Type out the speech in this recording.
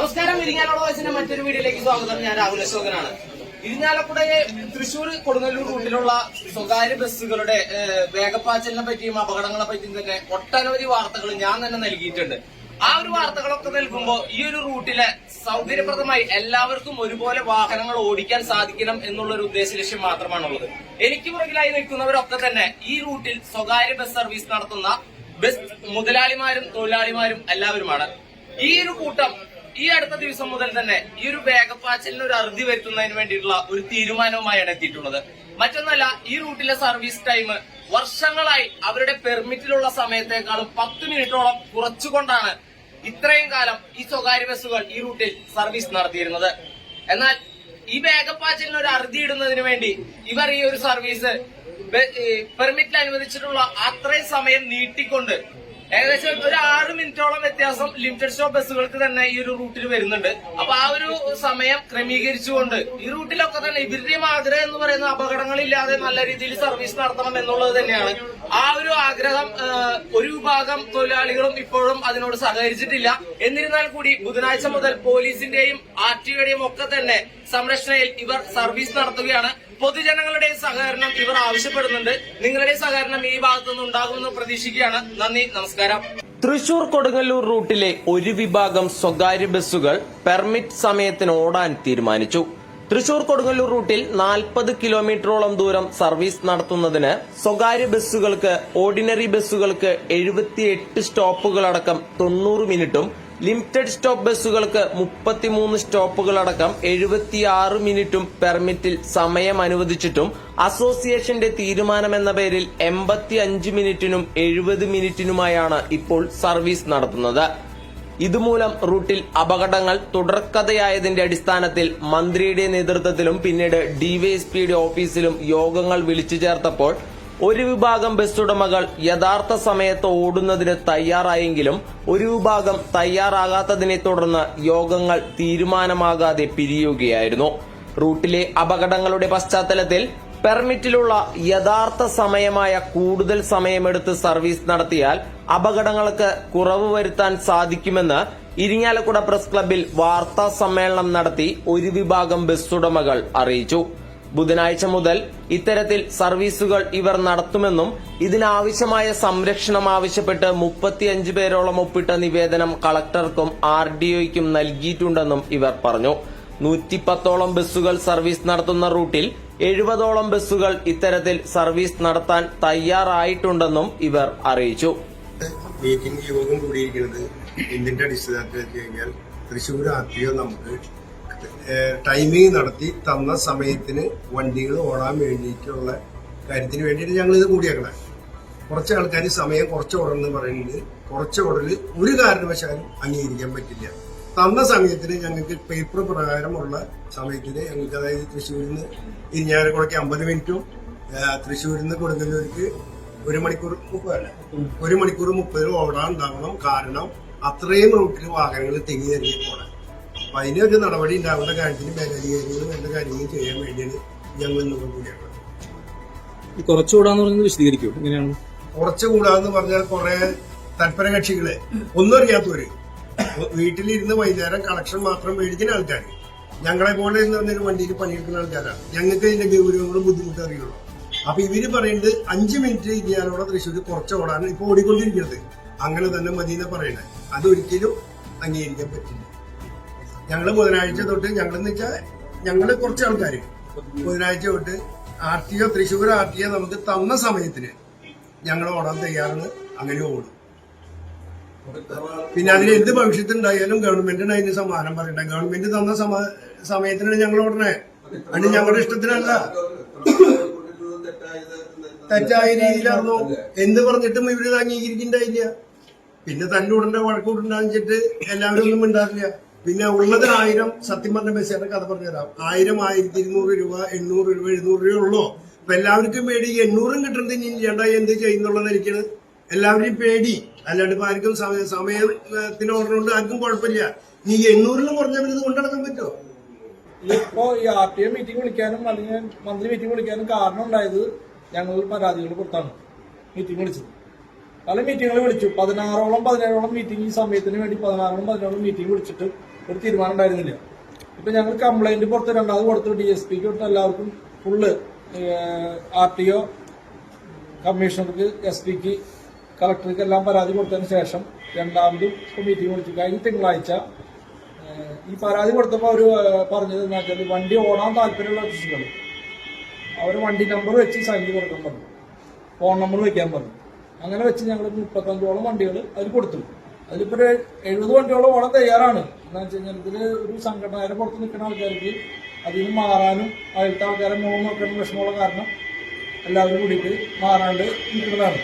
നമസ്കാരം ഇരിങ്ങാലോട് വയസ്സിന്റെ മറ്റൊരു വീഡിയോയിലേക്ക് സ്വാഗതം. ഞാൻ രാഹുൽ അശോകനാണ്. ഇരിങ്ങാലക്കുടയെ തൃശൂർ കൊടുങ്ങല്ലൂർ റൂട്ടിലുള്ള സ്വകാര്യ ബസ്സുകളുടെ വേഗപ്പാച്ചലിനെ പറ്റിയും അപകടങ്ങളെ പറ്റിയും തന്നെ ഒട്ടനവധി വാർത്തകൾ ഞാൻ തന്നെ നൽകിയിട്ടുണ്ട്. ആ ഒരു വാർത്തകളൊക്കെ നൽകുമ്പോൾ ഈ ഒരു റൂട്ടിലെ സൗകര്യപ്രദമായി എല്ലാവർക്കും ഒരുപോലെ വാഹനങ്ങൾ ഓടിക്കാൻ സാധിക്കണം എന്നുള്ള ഒരു ഉദ്ദേശ ലക്ഷ്യം മാത്രമാണുള്ളത്. എനിക്ക് പുറകിലായി നിൽക്കുന്നവരൊക്കെ തന്നെ ഈ റൂട്ടിൽ സ്വകാര്യ ബസ് സർവീസ് നടത്തുന്ന ബസ് മുതലാളിമാരും തൊഴിലാളിമാരും എല്ലാവരുമാണ്. ഈ ഒരു കൂട്ടം ഈ അടുത്ത ദിവസം മുതൽ തന്നെ ഈ ഒരു വേഗപ്പാച്ചലിന് ഒരു അറുതി വരുത്തുന്നതിന് വേണ്ടിയിട്ടുള്ള ഒരു തീരുമാനവുമായാണ് എത്തിയിട്ടുള്ളത്. മറ്റൊന്നല്ല ഈ റൂട്ടിലെ സർവീസ് ടൈം വർഷങ്ങളായി അവരുടെ പെർമിറ്റിലുള്ള സമയത്തേക്കാളും പത്ത് മിനിറ്റോളം കുറച്ചുകൊണ്ടാണ് ഇത്രയും കാലം ഈ സ്വകാര്യ ബസ്സുകൾ ഈ റൂട്ടിൽ സർവീസ് നടത്തിയിരുന്നത്. എന്നാൽ ഈ വേഗപ്പാച്ചലിന് ഒരു അറുതി ഇടുന്നതിന് വേണ്ടി ഇവർ ഈ ഒരു സർവീസ് പെർമിറ്റിൽ അനുവദിച്ചിട്ടുള്ള അത്രയും സമയം നീട്ടിക്കൊണ്ട് ഏകദേശം ഒരു ആറ് മിനിറ്റോളം വ്യത്യാസം ലിമിറ്റഡ് സ്റ്റോപ്പ് ബസ്സുകൾക്ക് തന്നെ ഈ ഒരു റൂട്ടിൽ വരുന്നുണ്ട്. അപ്പൊ ആ ഒരു സമയം ക്രമീകരിച്ചുകൊണ്ട് ഈ റൂട്ടിലൊക്കെ തന്നെ ഇവരുടെയും ആഗ്രഹം എന്ന് പറയുന്ന അപകടങ്ങളില്ലാതെ നല്ല രീതിയിൽ സർവീസ് നടത്തണം എന്നുള്ളത് തന്നെയാണ്. ആ ഒരു ആഗ്രഹം ഒരു വിഭാഗം തൊഴിലാളികളും ഇപ്പോഴും അതിനോട് സഹകരിച്ചിട്ടില്ല. എന്നിരുന്നാൽ കൂടി ബുധനാഴ്ച മുതൽ പോലീസിന്റെയും ആർ ടിയുടെയും ഒക്കെ തന്നെ സംരക്ഷണയിൽ ഇവർ സർവീസ് നടത്തുകയാണ്. പൊതുജനങ്ങളുടെ സഹകരണം ഇവർ ആവശ്യപ്പെടുന്നുണ്ട്. നിങ്ങളുടെ സഹകരണം ഈ ഭാഗത്തുനിന്ന് ഉണ്ടാകുമെന്ന് പ്രതീക്ഷിക്കുകയാണ്. നന്ദി നമസ്കാരം. തൃശൂർ കൊടുങ്ങല്ലൂർ റൂട്ടിലെ ഒരു വിഭാഗം സ്വകാര്യ ബസ്സുകൾ പെർമിറ്റ് സമയത്തിന് ഓടാൻ തീരുമാനിച്ചു. തൃശൂർ കൊടുങ്ങല്ലൂർ റൂട്ടിൽ നാൽപ്പത് കിലോമീറ്ററോളം ദൂരം സർവീസ് നടത്തുന്നതിന് സ്വകാര്യ ബസ്സുകൾക്ക് ഓർഡിനറി ബസ്സുകൾക്ക് എഴുപത്തിയെട്ട് സ്റ്റോപ്പുകളടക്കം തൊണ്ണൂറ് മിനിറ്റും ലിമിറ്റഡ് സ്റ്റോപ്പ് ബസ്സുകൾക്ക് മുപ്പത്തിമൂന്ന് സ്റ്റോപ്പുകളടക്കം എഴുപത്തിയാറ് മിനിറ്റും പെർമിറ്റിൽ സമയം അനുവദിച്ചിട്ടും അസോസിയേഷന്റെ തീരുമാനമെന്ന പേരിൽ എൺപത്തി അഞ്ച് മിനിറ്റിനും എഴുപത് മിനിറ്റിനുമായാണ് ഇപ്പോൾ സർവീസ് നടത്തുന്നത്. ഇതുമൂലം റൂട്ടിൽ അപകടങ്ങൾ തുടർക്കഥയായതിന്റെ അടിസ്ഥാനത്തിൽ മന്ത്രിയുടെ നേതൃത്വത്തിലും പിന്നീട് ഡിവൈഎസ്പിയുടെ ഓഫീസിലും യോഗങ്ങൾ വിളിച്ചു ചേർത്തപ്പോൾ ഒരു വിഭാഗം ബസ് ഉടമകൾ യഥാർത്ഥ സമയത്ത് ഓടുന്നതിന് തയ്യാറായെങ്കിലും ഒരു വിഭാഗം തയ്യാറാകാത്തതിനെ തുടർന്ന് യോഗങ്ങൾ തീരുമാനമാകാതെ പിരിയുകയായിരുന്നു. റൂട്ടിലെ അപകടങ്ങളുടെ പശ്ചാത്തലത്തിൽ പെർമിറ്റിലുള്ള യഥാർത്ഥ സമയമായ കൂടുതൽ സമയമെടുത്ത് സർവീസ് നടത്തിയാൽ അപകടങ്ങൾക്ക് കുറവ് വരുത്താൻ സാധിക്കുമെന്ന് ഇരിങ്ങാലക്കുട പ്രസ് ക്ലബിൽ വാർത്താ സമ്മേളനം നടത്തി ഒരു വിഭാഗം ബസ് ഉടമകൾ അറിയിച്ചു. ബുധനാഴ്ച മുതൽ ഇത്തരത്തിൽ സർവീസുകൾ ഇവർ നടത്തുമെന്നും ഇതിനാവശ്യമായ സംരക്ഷണം ആവശ്യപ്പെട്ട് മുപ്പത്തിയഞ്ച് പേരോളം ഒപ്പിട്ട നിവേദനം കളക്ടർക്കും ആർ ഡിഒയ്ക്കും നൽകിയിട്ടുണ്ടെന്നും ഇവർ പറഞ്ഞു. നൂറ്റിപ്പത്തോളം ബസ്സുകൾ സർവീസ് നടത്തുന്ന റൂട്ടിൽ എഴുപതോളം ബസ്സുകൾ ഇത്തരത്തിൽ സർവീസ് നടത്താൻ തയ്യാറായിട്ടുണ്ടെന്നും ഇവർ അറിയിച്ചു. മീറ്റിംഗ് യോഗം കൂടിയിരിക്കുന്നത് എന്തിന്റെ അടിസ്ഥാനത്തിൽ കഴിഞ്ഞാൽ തൃശ്ശൂർ ആർ നമുക്ക് ടൈമിംഗ് നടത്തി തന്ന സമയത്തിന് വണ്ടികൾ ഓടാൻ വേണ്ടിയിട്ടുള്ള കാര്യത്തിന് വേണ്ടിയിട്ട് ഞങ്ങൾ ഇത് കൂടിയാക്കണം. കുറച്ച് ആൾക്കാർ സമയം കുറച്ച് ഓടണമെന്ന് പറയുന്നത് കുറച്ച് ഓടൽ ഒരു കാരണവശാലും അംഗീകരിക്കാൻ പറ്റില്ല. തന്ന സമയത്തിന് ഞങ്ങൾക്ക് പേപ്പർ പ്രകാരമുള്ള സമയത്തിന് ഞങ്ങൾക്ക് അതായത് തൃശ്ശൂരിൽ നിന്ന് ഇരിഞ്ഞാലക്കുടയ്ക്ക് അമ്പത് മിനിറ്റും തൃശ്ശൂരിൽ നിന്ന് കൊടുങ്ങല്ലൂർക്ക് ഒരു മണിക്കൂർ മുപ്പതല്ല. ഒരു മണിക്കൂർ മുപ്പത് ഓടാൻ ഉണ്ടാവണം കാരണം അത്രയും റൂട്ടിൽ വാഹനങ്ങൾ തെങ്ങി തെങ്ങി പോകണം അപ്പൊ അതിനൊരു നടപടി ഉണ്ടാവേണ്ട കാര്യത്തിന് മേലധികാരികൾ വേണ്ട കാര്യങ്ങൾ ചെയ്യാൻ വേണ്ടിയാണ് ഞങ്ങൾ ഇന്ന് കൂടിയാണ് കുറച്ചുകൂടാന്ന് പറഞ്ഞത് വിശദീകരിക്കും. എങ്ങനെയാണ്? കുറച്ച് കൂടാന്ന് പറഞ്ഞാൽ കുറെ തൽപര കക്ഷികൾ ഒന്നും അറിയാത്തവര്. വീട്ടിലിരുന്ന് വൈകുന്നേരം കളക്ഷൻ മാത്രം മേടിക്കുന്ന ആൾക്കാർ ഞങ്ങളെ പോലെ എന്ന് പറഞ്ഞൊരു വണ്ടിയിൽ പണിയെടുക്കുന്ന ആൾക്കാരാണ് ഞങ്ങൾക്ക് ഇതിന്റെ ഗൗരവങ്ങളും ബുദ്ധിമുട്ടും അറിയുള്ളൂ. അപ്പൊ ഇവർ പറയുന്നത് അഞ്ചു മിനിറ്റ് ഇരിക്കാനോടെ തൃശ്ശൂർ കുറച്ച് ഓടാണ് ഇപ്പൊ ഓടിക്കൊണ്ടിരിക്കുന്നത്. അങ്ങനെ തന്നെ മതി എന്ന് പറയണേ. അതൊരിക്കലും അംഗീകരിക്കാൻ പറ്റില്ല. ഞങ്ങൾ ബുധനാഴ്ച തൊട്ട് ഞങ്ങൾ എന്ന് വെച്ചാൽ ഞങ്ങൾ കുറച്ച് ആൾക്കാർ ബുധനാഴ്ച തൊട്ട് R T O Thrissur R T O നമുക്ക് തന്ന സമയത്തിന് ഞങ്ങൾ ഓടാൻ തയ്യാറാണ് അങ്ങനെ ഓടും. പിന്നെ അതിന് എന്ത് ഭവിഷ്യത്ത് ഉണ്ടായാലും ഗവൺമെന്റിന് അതിന് സമാനം പറയണ്ട ഗവൺമെന്റ് തന്ന സമ- സമയത്തിനാണ് ഞങ്ങൾ ഓടണേ. അത് ഞങ്ങളുടെ ഇഷ്ടത്തിനല്ല. തെറ്റായ രീതിയിലാണോ എന്ത് പറഞ്ഞിട്ടും ഇവർ അംഗീകരിക്കണ്ടായില്ല. പിന്നെ തല്ലൂടണ്ട വഴക്കൂടണ്ടെന്ന് വെച്ചിട്ട് എല്ലാവരും ഒന്നും മിണ്ടാറില്ല. പിന്നെ ഉള്ളത് ആയിരം സത്യം പറഞ്ഞ മെസ്സേജ് കഥ പറഞ്ഞുതരാം. ആയിരം ആയിരത്തി ഇരുന്നൂറ് രൂപ എണ്ണൂറ് രൂപ എഴുന്നൂറ് രൂപ ഉള്ളൂ. അപ്പൊ എല്ലാവർക്കും പേടി എണ്ണൂറും കിട്ടുന്നത് ഇനി ചേട്ടാ എന്ത് ചെയ്യുന്നുള്ളതായിരിക്കണ് എല്ലാവരും പേടി. അല്ലാണ്ട് ഇപ്പൊ ആർക്കും സമയ സമയത്തിന് ഓർഡറുണ്ട് ആർക്കും കുഴപ്പമില്ല. നീ എണ്ണൂറിലും കുറഞ്ഞവർ ഇത് കൊണ്ടുനടക്കാൻ പറ്റുമോ? ഇപ്പോ ഈ ആർ ടി ഐ മീറ്റിംഗ് വിളിക്കാനും അല്ലെങ്കിൽ മന്ത്രി മീറ്റിംഗ് വിളിക്കാനും കാരണം ഉണ്ടായത് ഞങ്ങൾ പരാതികൾ കൊടുത്താണ്. മീറ്റിംഗ് വിളിച്ചത്. പല മീറ്റിങ്ങുകൾ വിളിച്ചു. പതിനാറോളം പതിനേഴോളം മീറ്റിംഗ് ഈ സമയത്തിന് വേണ്ടി പതിനാറോളം പതിനേഴോളം മീറ്റിംഗ് വിളിച്ചിട്ട് ഒരു തീരുമാനം ഉണ്ടായിരുന്നില്ല. ഇപ്പൊ ഞങ്ങൾ കംപ്ലൈന്റ് പുറത്ത് രണ്ടാമത് കൊടുത്തു. ഡി എസ് പിക്ക് കൊടുത്ത് എല്ലാവർക്കും ഫുള്ള് ആർ ടി ഒ കമ്മീഷണർക്ക് എസ് പിക്ക് കളക്ടർക്ക് എല്ലാം പരാതി കൊടുത്തതിന് ശേഷം രണ്ടാമതും മീറ്റിംഗ് വിളിച്ചു. കഴിഞ്ഞ തിങ്കളാഴ്ച ഈ പരാതി കൊടുത്തപ്പോൾ അവർ പറഞ്ഞത് എന്താ വെച്ചാൽ വണ്ടി ഓടാൻ താല്പര്യമുള്ള കൃഷികൾ അവർ വണ്ടി നമ്പർ വെച്ച് സൈൻ കൊടുക്കാൻ പറഞ്ഞു. ഫോൺ നമ്പർ വെക്കാൻ പറഞ്ഞു. അങ്ങനെ വെച്ച് ഞങ്ങൾ മുപ്പത്തഞ്ചോളം വണ്ടികൾ അതിൽ കൊടുത്തു. അതിലിപ്പോൾ എഴുപത് വണ്ടിയോളം ഓണം തയ്യാറാണ്. എന്താണെന്ന് വെച്ച് കഴിഞ്ഞാൽ ഇതിൽ ഒരു സംഘടനയുടെ പുറത്ത് നിൽക്കുന്ന ആൾക്കാർക്ക് അതിൽ നിന്ന് മാറാനും അതിലത്തെ ആൾക്കാരെ മോഹം നോക്കാനും വിഷമമുള്ള കാരണം എല്ലാവരും കൂടിയിട്ട് മാറാണ്ട് നിൽക്കുന്നതാണ്.